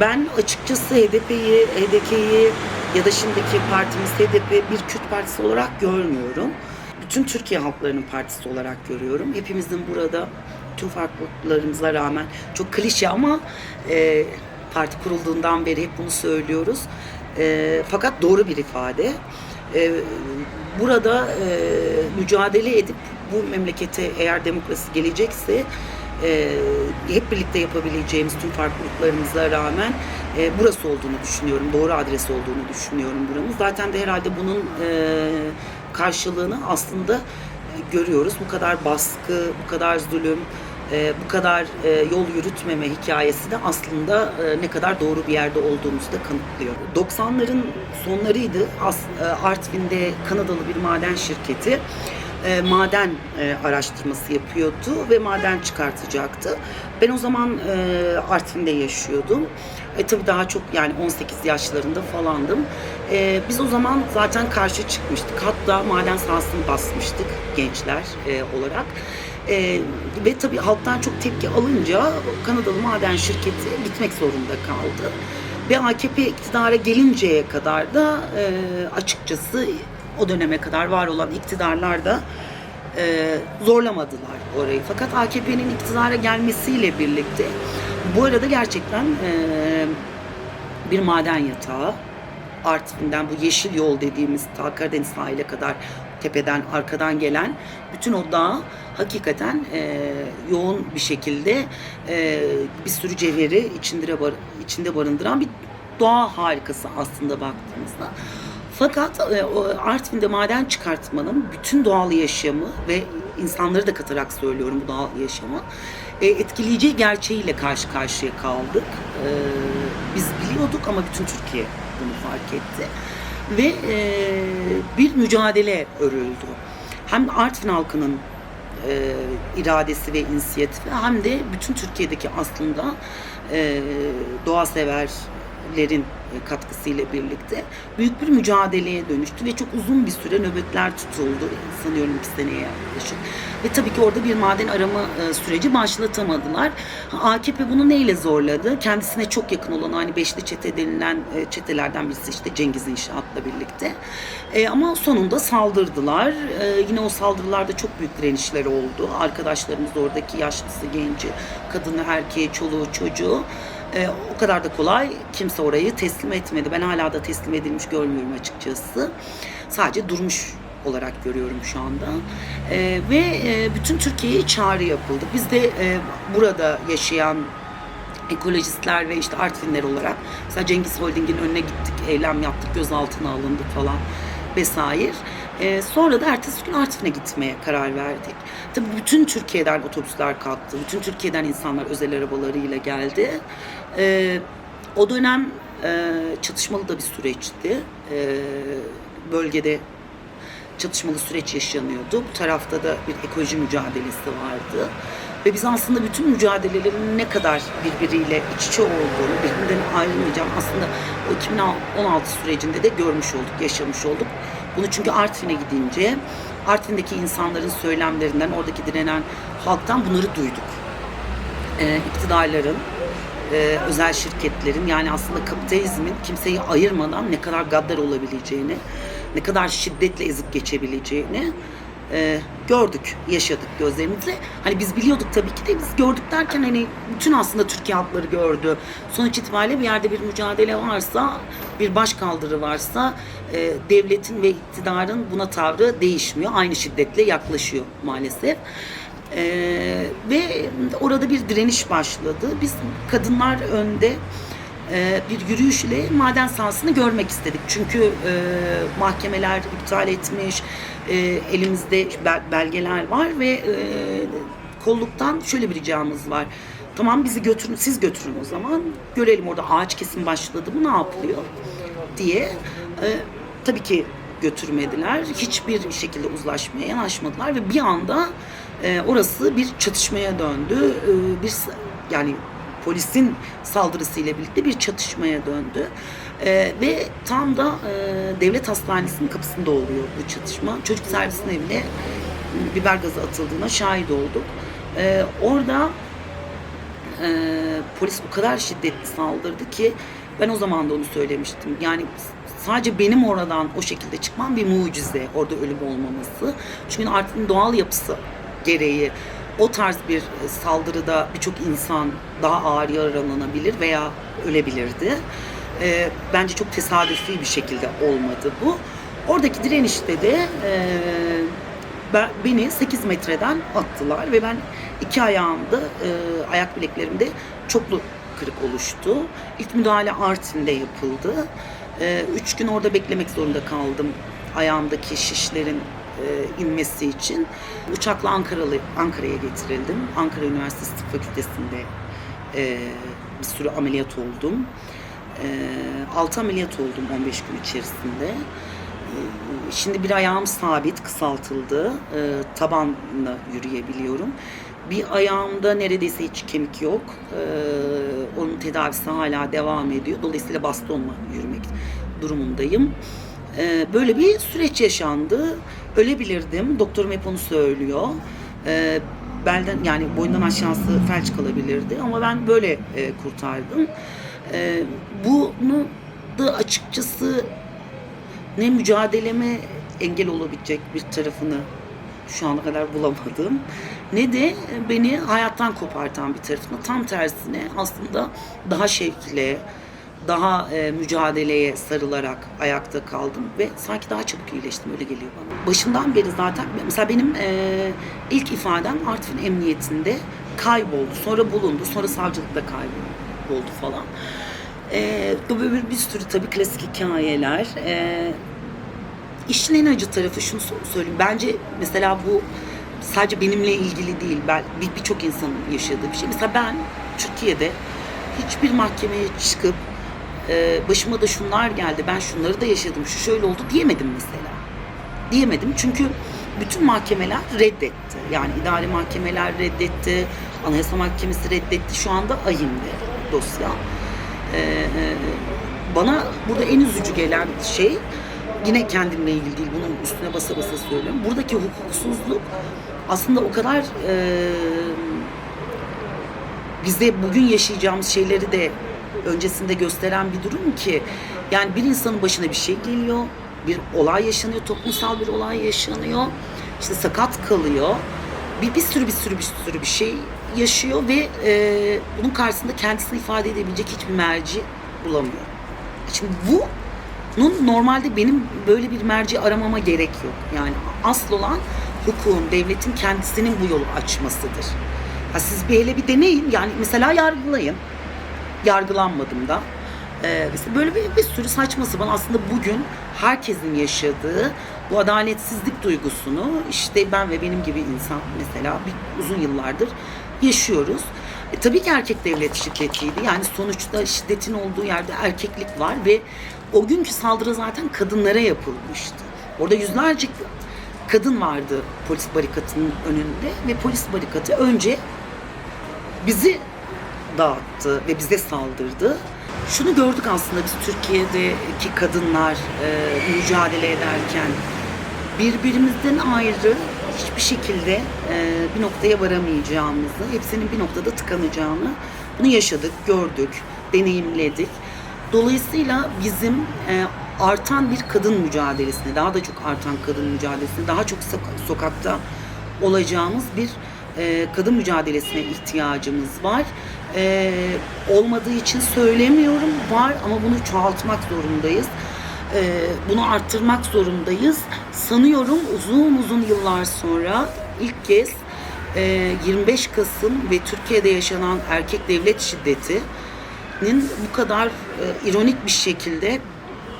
Ben açıkçası HDP'yi, HDP'yi ya da şimdiki partimiz HDP bir Kürt partisi olarak görmüyorum. Bütün Türkiye halklarının partisi olarak görüyorum. Hepimizin burada tüm farklılıklarımıza rağmen çok klişe ama e, parti kurulduğundan beri hep bunu söylüyoruz. E, fakat doğru bir ifade. E, burada e, mücadele edip bu memlekete eğer demokrasi gelecekse e, hep birlikte yapabileceğimiz tüm farklılıklarımıza rağmen e, burası olduğunu düşünüyorum. Doğru adres olduğunu düşünüyorum buramız. Zaten de herhalde bunun e, karşılığını aslında görüyoruz. Bu kadar baskı, bu kadar zulüm, bu kadar yol yürütmeme hikayesi de aslında ne kadar doğru bir yerde olduğumuzu da kanıtlıyor. 90'ların sonlarıydı. Artvin'de Kanadalı bir maden şirketi e, maden e, araştırması yapıyordu ve maden çıkartacaktı. Ben o zaman e, Artvin'de yaşıyordum. E tabii daha çok yani 18 yaşlarında falandım. E, biz o zaman zaten karşı çıkmıştık. Hatta maden sahasını basmıştık gençler e, olarak. E, ve tabii halktan çok tepki alınca Kanadalı maden şirketi gitmek zorunda kaldı. Ve AKP iktidara gelinceye kadar da e, açıkçası o döneme kadar var olan iktidarlar da e, zorlamadılar orayı. Fakat AKP'nin iktidara gelmesiyle birlikte bu arada gerçekten e, bir maden yatağı Artvin'den bu yeşil yol dediğimiz ta Karadeniz sahile kadar tepeden arkadan gelen bütün o dağ hakikaten e, yoğun bir şekilde e, bir sürü cevheri içinde, içinde barındıran bir doğa harikası aslında baktığımızda. Fakat e, Artvin'de maden çıkartmanın bütün doğal yaşamı ve insanları da katarak söylüyorum bu doğal yaşamı e, etkileyici gerçeğiyle karşı karşıya kaldık. E, biz biliyorduk ama bütün Türkiye bunu fark etti. Ve e, bir mücadele örüldü. Hem Artvin halkının e, iradesi ve inisiyatifi hem de bütün Türkiye'deki aslında e, doğa severlerin e, katkısıyla birlikte büyük bir mücadeleye dönüştü ve çok uzun bir süre nöbetler tutuldu sanıyorum iki seneye yaklaşık. Ve tabii ki orada bir maden arama e, süreci başlatamadılar. AKP bunu neyle zorladı? Kendisine çok yakın olan hani beşli çete denilen e, çetelerden birisi işte Cengiz İnşaat'la birlikte. Ama sonunda saldırdılar. Yine o saldırılarda çok büyük direnişler oldu. Arkadaşlarımız oradaki yaşlısı, genci, kadını, erkeği, çoluğu, çocuğu e, o kadar da kolay kimse orayı teslim etmedi. Ben hala da teslim edilmiş görmüyorum açıkçası. Sadece durmuş olarak görüyorum şu anda. E, ve e, bütün Türkiye'ye çağrı yapıldı. Biz de e, burada yaşayan ekolojistler ve işte Artvinler olarak mesela Cengiz Holding'in önüne gittik, eylem yaptık, gözaltına alındık falan vesaire. Ee, sonra da ertesi gün Artvin'e gitmeye karar verdik. Tabii bütün Türkiye'den otobüsler kalktı. Bütün Türkiye'den insanlar özel arabalarıyla geldi. Ee, o dönem e, çatışmalı da bir süreçti. Ee, bölgede çatışmalı süreç yaşanıyordu. Bu tarafta da bir ekoloji mücadelesi vardı. Ve biz aslında bütün mücadelelerin ne kadar birbiriyle iç içe olduğunu, birbirinden ayrılmayacağım aslında o 2016 sürecinde de görmüş olduk, yaşamış olduk. Bunu çünkü Artvin'e gidince Artvin'deki insanların söylemlerinden, oradaki direnen halktan bunları duyduk. Ee, iktidarların, e, özel şirketlerin yani aslında kapitalizmin kimseyi ayırmadan ne kadar gaddar olabileceğini, ne kadar şiddetle ezip geçebileceğini e, gördük, yaşadık gözlerimizle. Hani biz biliyorduk tabii ki de biz gördük derken hani bütün aslında Türkiye halkları gördü. Sonuç itibariyle bir yerde bir mücadele varsa, bir başkaldırı varsa e, devletin ve iktidarın buna tavrı değişmiyor. Aynı şiddetle yaklaşıyor maalesef. Ee, ve orada bir direniş başladı. Biz kadınlar önde e, bir yürüyüş ile maden sahasını görmek istedik. Çünkü e, mahkemeler iptal etmiş, e, elimizde bel- belgeler var ve e, kolluktan şöyle bir ricamız var. Tamam bizi götürün, siz götürün o zaman. Görelim orada ağaç kesim başladı mı, ne yapılıyor diye. E, tabii ki götürmediler. Hiçbir şekilde uzlaşmaya yanaşmadılar ve bir anda e, orası bir çatışmaya döndü. E, bir yani polisin saldırısıyla birlikte bir çatışmaya döndü. E, ve tam da e, devlet hastanesinin kapısında oluyor bu çatışma. Çocuk servisine bile biber gazı atıldığına şahit olduk. E, orada e, polis o kadar şiddetli saldırdı ki ben o zaman da onu söylemiştim. Yani sadece benim oradan o şekilde çıkmam bir mucize orada ölüm olmaması. Çünkü Artvin'in doğal yapısı gereği o tarz bir e, saldırıda birçok insan daha ağır yaralanabilir veya ölebilirdi. E, bence çok tesadüfi bir şekilde olmadı bu. Oradaki direnişte de e, ben, beni 8 metreden attılar ve ben iki ayağımda, e, ayak bileklerimde çoklu kırık oluştu. İlk müdahale Artvin'de yapıldı. E, üç gün orada beklemek zorunda kaldım ayağımdaki şişlerin e, inmesi için. Uçakla Ankaralı Ankara'ya getirildim. Ankara Üniversitesi Tıp Fakültesi'nde e, bir sürü ameliyat oldum. E, 6 ameliyat oldum 15 gün içerisinde. E, Şimdi bir ayağım sabit, kısaltıldı. Tabanla yürüyebiliyorum. Bir ayağımda neredeyse hiç kemik yok. Onun tedavisi hala devam ediyor. Dolayısıyla bastonla yürümek durumundayım. E, böyle bir süreç yaşandı. Ölebilirdim. Doktorum hep onu söylüyor. E, belden yani boyundan aşağısı felç kalabilirdi ama ben böyle e, kurtardım. E, bunu da açıkçası ne mücadeleme engel olabilecek bir tarafını şu ana kadar bulamadım. Ne de beni hayattan kopartan bir tarafını. Tam tersine aslında daha şevkle, daha e, mücadeleye sarılarak ayakta kaldım ve sanki daha çabuk iyileştim öyle geliyor bana. Başından beri zaten mesela benim e, ilk ifadem Artvin Emniyetinde kayboldu. Sonra bulundu. Sonra savcılıkta kayboldu falan. E, böyle bir, bir sürü tabii klasik hikayeler. E, İşin en acı tarafı şunu söyleyeyim. Bence mesela bu sadece benimle ilgili değil. Ben bir- birçok insanın yaşadığı bir şey. Mesela ben Türkiye'de hiçbir mahkemeye çıkıp e, başıma da şunlar geldi. Ben şunları da yaşadım. Şu şöyle oldu diyemedim mesela. Diyemedim çünkü bütün mahkemeler reddetti. Yani idari mahkemeler reddetti. Anayasa Mahkemesi reddetti. Şu anda ayinde dosya. E, e, bana burada en üzücü gelen şey yine kendimle ilgili değil bunun üstüne basa basa söylüyorum. Buradaki hukuksuzluk aslında o kadar e, bize bugün yaşayacağımız şeyleri de öncesinde gösteren bir durum ki yani bir insanın başına bir şey geliyor, bir olay yaşanıyor, toplumsal bir olay yaşanıyor, işte sakat kalıyor, bir, bir sürü bir sürü bir sürü bir şey yaşıyor ve e, bunun karşısında kendisini ifade edebilecek hiçbir merci bulamıyor. Şimdi bu bunun normalde benim böyle bir merci aramama gerek yok. Yani asıl olan hukukun, devletin kendisinin bu yolu açmasıdır. Ha siz bir hele bir deneyin. Yani mesela yargılayın. Yargılanmadım da. Ee, böyle bir, bir sürü saçma sapan aslında bugün herkesin yaşadığı bu adaletsizlik duygusunu işte ben ve benim gibi insan mesela bir, uzun yıllardır yaşıyoruz. E, tabii ki erkek devlet şiddetiydi. Yani sonuçta şiddetin olduğu yerde erkeklik var ve o günkü saldırı zaten kadınlara yapılmıştı. Orada yüzlerce kadın vardı polis barikatının önünde ve polis barikatı önce bizi dağıttı ve bize saldırdı. Şunu gördük aslında biz Türkiye'deki kadınlar e, mücadele ederken birbirimizden ayrı hiçbir şekilde e, bir noktaya varamayacağımızı, hepsinin bir noktada tıkanacağını bunu yaşadık, gördük, deneyimledik. Dolayısıyla bizim e, artan bir kadın mücadelesine, daha da çok artan kadın mücadelesine, daha çok soka- sokakta olacağımız bir e, kadın mücadelesine ihtiyacımız var. E, olmadığı için söylemiyorum, var ama bunu çoğaltmak zorundayız. E, bunu arttırmak zorundayız. Sanıyorum uzun uzun yıllar sonra ilk kez e, 25 Kasım ve Türkiye'de yaşanan erkek devlet şiddetinin bu kadar e, ironik bir şekilde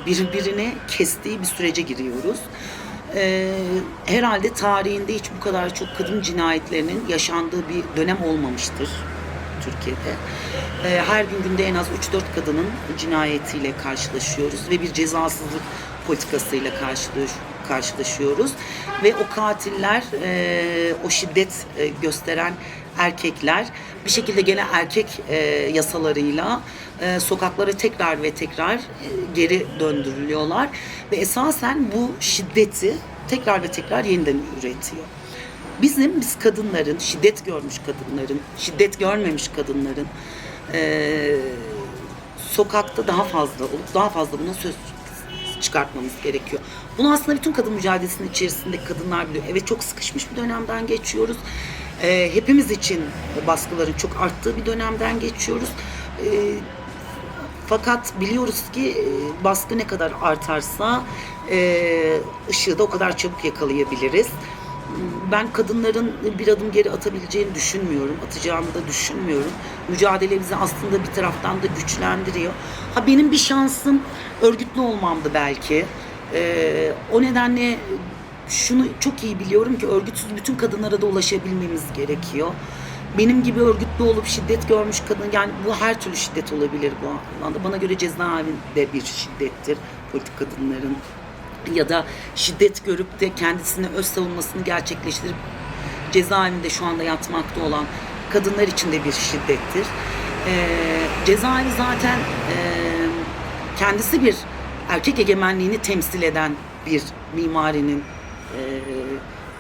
birbirine kestiği bir sürece giriyoruz. Ee, herhalde tarihinde hiç bu kadar çok kadın cinayetlerinin yaşandığı bir dönem olmamıştır Türkiye'de. Ee, her gün günde en az 3-4 kadının cinayetiyle karşılaşıyoruz ve bir cezasızlık politikasıyla karşılaş, karşılaşıyoruz. Ve o katiller, e, o şiddet e, gösteren erkekler bir şekilde gene erkek e, yasalarıyla e, sokaklara tekrar ve tekrar geri döndürülüyorlar ve esasen bu şiddeti tekrar ve tekrar yeniden üretiyor. Bizim biz kadınların, şiddet görmüş kadınların, şiddet görmemiş kadınların eee, sokakta daha fazla olup daha fazla buna söz çıkartmamız gerekiyor. Bunu aslında bütün kadın mücadelesinin içerisinde kadınlar biliyor. Evet çok sıkışmış bir dönemden geçiyoruz. Eee, hepimiz için baskıların çok arttığı bir dönemden geçiyoruz. Eee, fakat biliyoruz ki e, baskı ne kadar artarsa e, ışığı da o kadar çabuk yakalayabiliriz. Ben kadınların bir adım geri atabileceğini düşünmüyorum. Atacağını da düşünmüyorum. Mücadele aslında bir taraftan da güçlendiriyor. Ha benim bir şansım örgütlü olmamdı belki. E, o nedenle şunu çok iyi biliyorum ki örgütsüz bütün kadınlara da ulaşabilmemiz gerekiyor. Benim gibi örgütlü olup şiddet görmüş kadın yani bu her türlü şiddet olabilir bu anlamda. Bana göre cezaevinde bir şiddettir politik kadınların ya da şiddet görüp de kendisine öz savunmasını gerçekleştirip cezaevinde şu anda yatmakta olan kadınlar için de bir şiddettir. Ee, cezaevi zaten e, kendisi bir erkek egemenliğini temsil eden bir mimarinin e,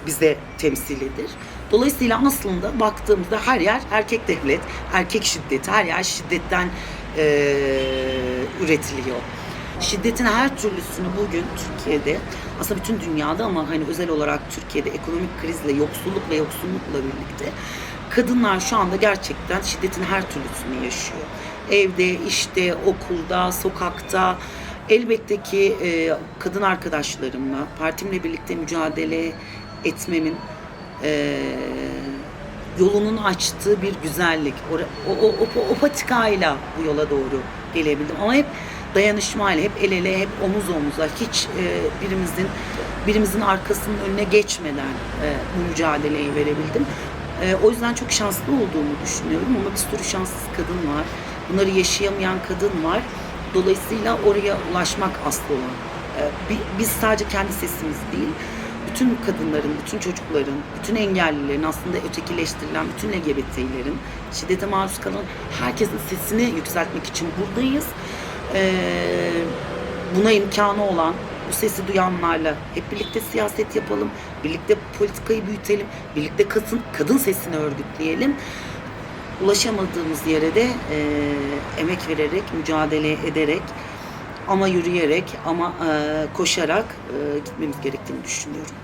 bize temsilidir. Dolayısıyla aslında baktığımızda her yer erkek devlet, erkek şiddeti, her yer şiddetten e, üretiliyor. Şiddetin her türlüsünü bugün Türkiye'de, aslında bütün dünyada ama hani özel olarak Türkiye'de ekonomik krizle, yoksulluk ve yoksullukla birlikte kadınlar şu anda gerçekten şiddetin her türlüsünü yaşıyor. Evde, işte, okulda, sokakta, elbette ki e, kadın arkadaşlarımla, partimle birlikte mücadele etmemin e, yolunun açtığı bir güzellik. O, o, o, o, patikayla bu yola doğru gelebildim. Ama hep dayanışmayla, hep el ele, hep omuz omuza, hiç e, birimizin birimizin arkasının önüne geçmeden e, bu mücadeleyi verebildim. E, o yüzden çok şanslı olduğumu düşünüyorum ama bir sürü şanssız kadın var. Bunları yaşayamayan kadın var. Dolayısıyla oraya ulaşmak olan. E, bi- biz sadece kendi sesimiz değil, bütün kadınların, bütün çocukların, bütün engellilerin aslında ötekileştirilen bütün LGBT'lerin, şiddete maruz kalan herkesin sesini yükseltmek için buradayız. Ee, buna imkanı olan, bu sesi duyanlarla hep birlikte siyaset yapalım, birlikte politikayı büyütelim, birlikte kadın, kadın sesini örgütleyelim. Ulaşamadığımız yere de e, emek vererek, mücadele ederek ama yürüyerek ama e, koşarak e, gitmemiz gerektiğini düşünüyorum.